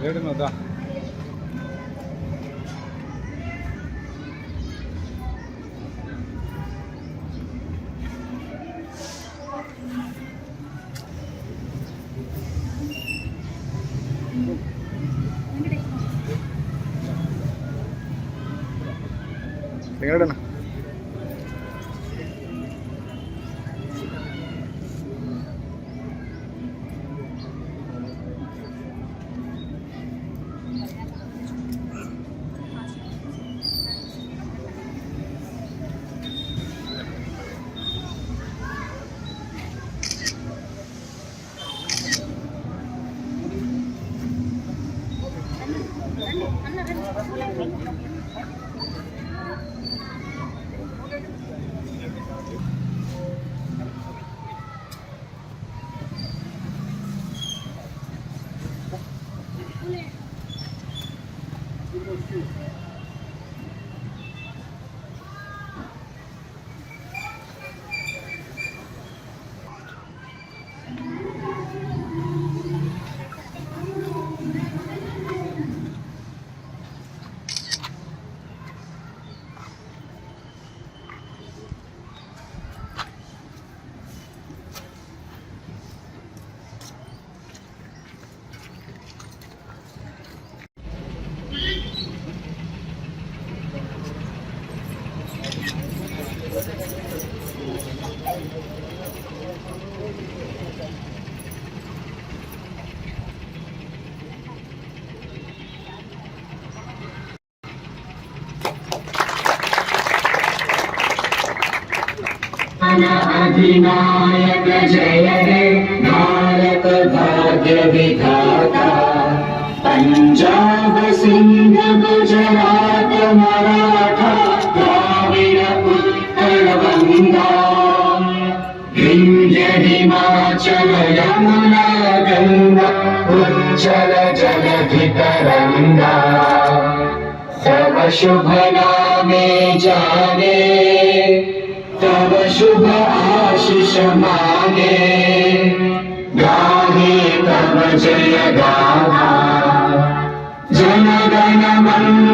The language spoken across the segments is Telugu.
వేడి మీద করছি अधिनायक जय हे भारत भाग्य विधाता पंजाब सिंध चल जल भितरंगा सब शुभ नामे जाने तब शुभ आशिष माने। गाहे तब जय गाना, जन गण मंगल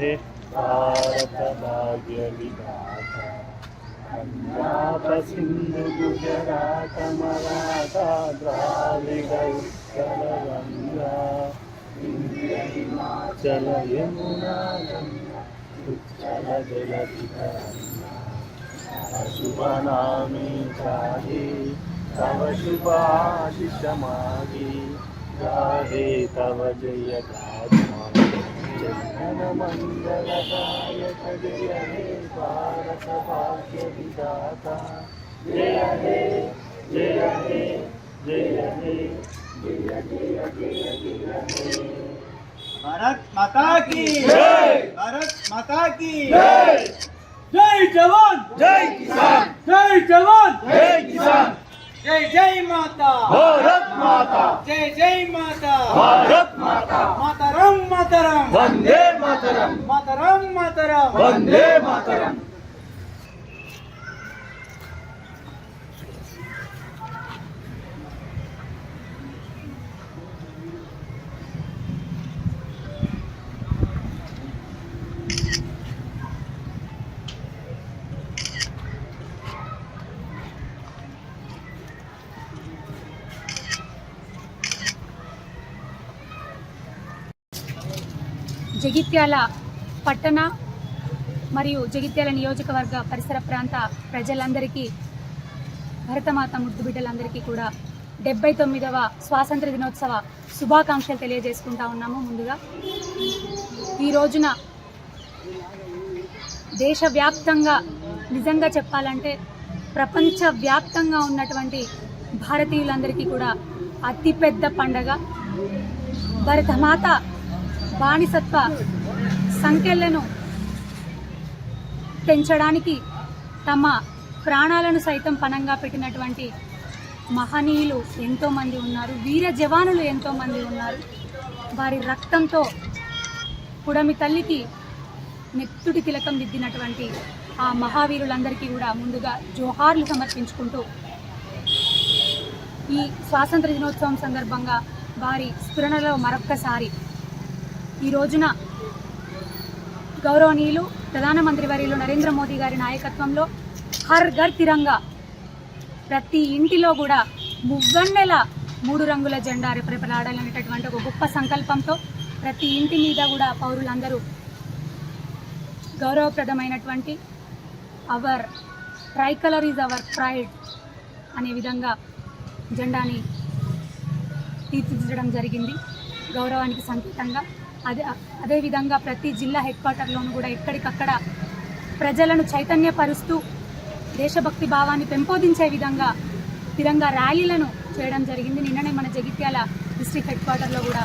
हे भारत भाग्य विधाता पंजाब सिंधु गुजरात मराठा द्राविड उत्कल गंगा विंध्य हिमाचल यमुना गंगा उच्चल जलधि तरंगा शुभ नामे जागे तव शुभ आशिष मागे गाहे तव जय गाथा जन जय हे भारत भाग्य विधाता जय। हे जय हे जय हे जय जय जय जय हे भारत माता की भारत माता की जय जवान। जय किसान। जय जवान। जय। जय जय माता। भारत माता। जय जय माता। भारत माता। मातरम मातरम। वंदे मातरम। मातरम मातरम। वंदे मातरम। జగిత్యాల పట్టణ మరియు జగిత్యాల నియోజకవర్గ పరిసర ప్రాంత ప్రజలందరికీ భరతమాత ముద్దు బిడ్డలందరికీ కూడా డెబ్బై తొమ్మిదవ స్వాతంత్ర దినోత్సవ శుభాకాంక్షలు తెలియజేసుకుంటా ఉన్నాము ముందుగా. ఈ రోజున దేశవ్యాప్తంగా నిజంగా చెప్పాలంటే ప్రపంచవ్యాప్తంగా ఉన్నటువంటి భారతీయులందరికీ కూడా అతిపెద్ద పండగ. భరతమాత బానిసత్వ సంఖ్యలను పెంచడానికి తమ ప్రాణాలను సైతం పణంగా పెట్టినటువంటి మహనీయులు ఎంతోమంది ఉన్నారు. వీర జవానులు ఎంతోమంది ఉన్నారు. వారి రక్తంతో పుడమి తల్లికి నెత్తుడి తిలకం దిద్దినటువంటి ఆ మహావీరులందరికీ కూడా ముందుగా జోహార్లు సమర్పించుకుంటూ ఈ స్వాతంత్ర దినోత్సవం సందర్భంగా వారి స్ఫురణలో మరొక్కసారి ఈ రోజున గౌరవనీయులు ప్రధానమంత్రి వర్యులు నరేంద్ర మోదీ గారి నాయకత్వంలో హర్ ఘర్ తిరంగా ప్రతి ఇంటిలో కూడా మువ్వన్నెల మూడు రంగుల జెండా రెపరెపలాడాలనేటటువంటి ఒక గొప్ప సంకల్పంతో ప్రతి ఇంటి మీద కూడా పౌరులందరూ గౌరవప్రదమైనటువంటి our tricolour is our pride అనే విధంగా జెండాని తీర్చిదిద్దడం జరిగింది. గౌరవానికి సంకేతంగా అదే అదేవిధంగా ప్రతి జిల్లా హెడ్ క్వార్టర్లోనూ కూడా ఎక్కడికక్కడ ప్రజలను చైతన్యపరుస్తూ దేశభక్తి భావాన్ని పెంపొందించే విధంగా తిరంగా ర్యాలీలను చేయడం జరిగింది. నిన్ననే మన జగిత్యాల డిస్ట్రిక్ట్ హెడ్ క్వార్టర్లో కూడా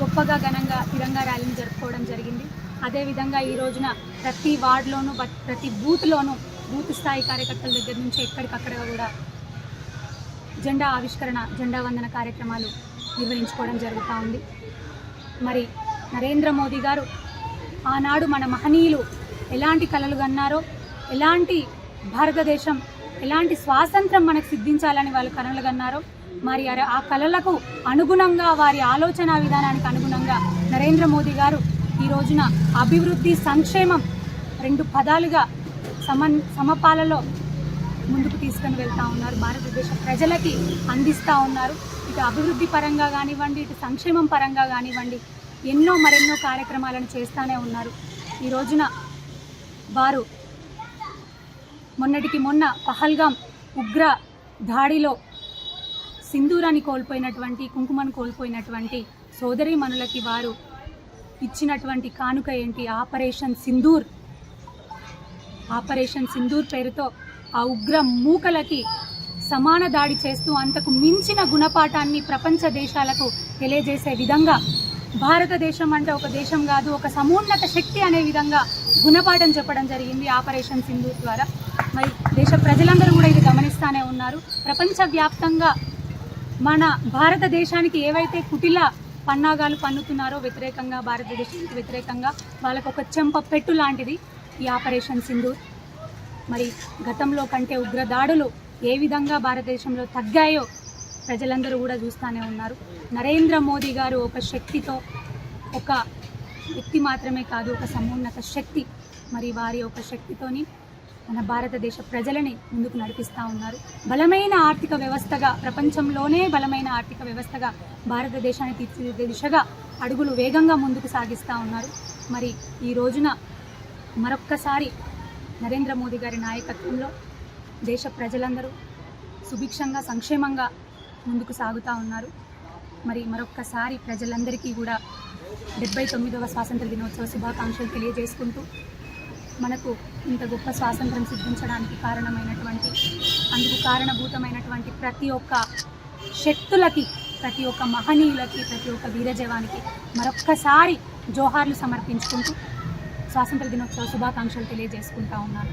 గొప్పగా ఘనంగా తిరంగా ర్యాలీని జరుపుకోవడం జరిగింది. అదేవిధంగా ఈ రోజున ప్రతి వార్డులోనూ ప్రతి బూత్లోనూ బూత్ స్థాయి కార్యకర్తల దగ్గర నుంచి ఎక్కడికక్కడ కూడా జెండా ఆవిష్కరణ జెండా వందన కార్యక్రమాలు నిర్వహించుకోవడం జరుగుతూ ఉంది. మరి నరేంద్ర మోదీ గారు ఆనాడు మన మహనీయులు ఎలాంటి కళలు కన్నారో ఎలాంటి భారతదేశం ఎలాంటి స్వాతంత్రం మనకు సిద్ధించాలని వాళ్ళు కళలు కన్నారో మరి ఆ- ఆ అనుగుణంగా వారి ఆలోచన విధానానికి అనుగుణంగా నరేంద్ర మోదీ గారు ఈ రోజున అభివృద్ధి సంక్షేమం రెండు పదాలుగా సమన్ సమపాలలో ముందుకు తీసుకొని వెళ్తా ఉన్నారు. భారతదేశ ప్రజలకి అందిస్తూ ఉన్నారు. ఇటు అభివృద్ధి పరంగా కానివ్వండి ఇటు సంక్షేమం పరంగా కానివ్వండి ఎన్నో మరెన్నో కార్యక్రమాలను చేస్తూనే ఉన్నారు. ఈ రోజున వారు మొన్నటికి మొన్న పహల్గాం ఉగ్ర దాడిలో సింధూరాన్ని కోల్పోయినటువంటి కుంకుమను కోల్పోయినటువంటి సోదరీమణులకి వారు ఇచ్చినటువంటి కానుక ఏంటి? ఆపరేషన్ సింధూర్. ఆపరేషన్ సింధూర్ పేరుతో ఆ ఉగ్ర మూకలకి సమాన దాడి చేస్తూ అంతకు మించిన గుణపాఠాన్ని ప్రపంచ దేశాలకు తెలియజేసే విధంగా భారతదేశం అంటే ఒక దేశం కాదు ఒక సమున్నత శక్తి అనే విధంగా గుణపాఠం చెప్పడం జరిగింది ఆపరేషన్ సింధూర్ ద్వారా. మరి దేశ ప్రజలందరూ కూడా ఇది గమనిస్తూనే ఉన్నారు. ప్రపంచవ్యాప్తంగా మన భారతదేశానికి ఏవైతే కుటిల పన్నాగాలు పన్నుతున్నారో వ్యతిరేకంగా భారతదేశానికి వ్యతిరేకంగా వాళ్ళకు ఒక చెంప పెట్టు లాంటిది ఈ ఆపరేషన్ సింధూర్ మరి గతంలో కంటే ఉగ్రదాడులు ఏ విధంగా భారతదేశంలో తగ్గాయో ప్రజలందరూ కూడా చూస్తూనే ఉన్నారు. నరేంద్ర మోదీ గారు ఒక శక్తితో ఒక వ్యక్తి మాత్రమే కాదు ఒక సమున్నత శక్తి. మరి వారి ఒక శక్తితోని మన భారతదేశ ప్రజలని ముందుకు నడిపిస్తూ ఉన్నారు. బలమైన ఆర్థిక వ్యవస్థగా ప్రపంచంలోనే బలమైన ఆర్థిక వ్యవస్థగా భారతదేశాన్ని తీర్చిదిద్దే దిశగా అడుగులు వేగంగా ముందుకు సాగిస్తూ ఉన్నారు. మరి ఈ రోజున మరొక్కసారి నరేంద్ర మోదీ గారి నాయకత్వంలో దేశ ప్రజలందరూ సుభిక్షంగా సంక్షేమంగా ముందుకు సాగుతూ ఉన్నారు. మరి మరొక్కసారి ప్రజలందరికీ కూడా డెబ్బై తొమ్మిదవ స్వాతంత్ర దినోత్సవ శుభాకాంక్షలు తెలియజేసుకుంటూ మనకు ఇంత గొప్ప స్వాతంత్రం సిద్ధించడానికి కారణమైనటువంటి అందుకు కారణభూతమైనటువంటి ప్రతి ఒక్క శక్తులకి ప్రతి ఒక్క మహనీయులకి ప్రతి ఒక్క వీరజవానికి మరొక్కసారి జోహార్లు సమర్పించుకుంటూ స్వాతంత్ర దినోత్సవ శుభాకాంక్షలు తెలియజేసుకుంటా ఉన్నాను.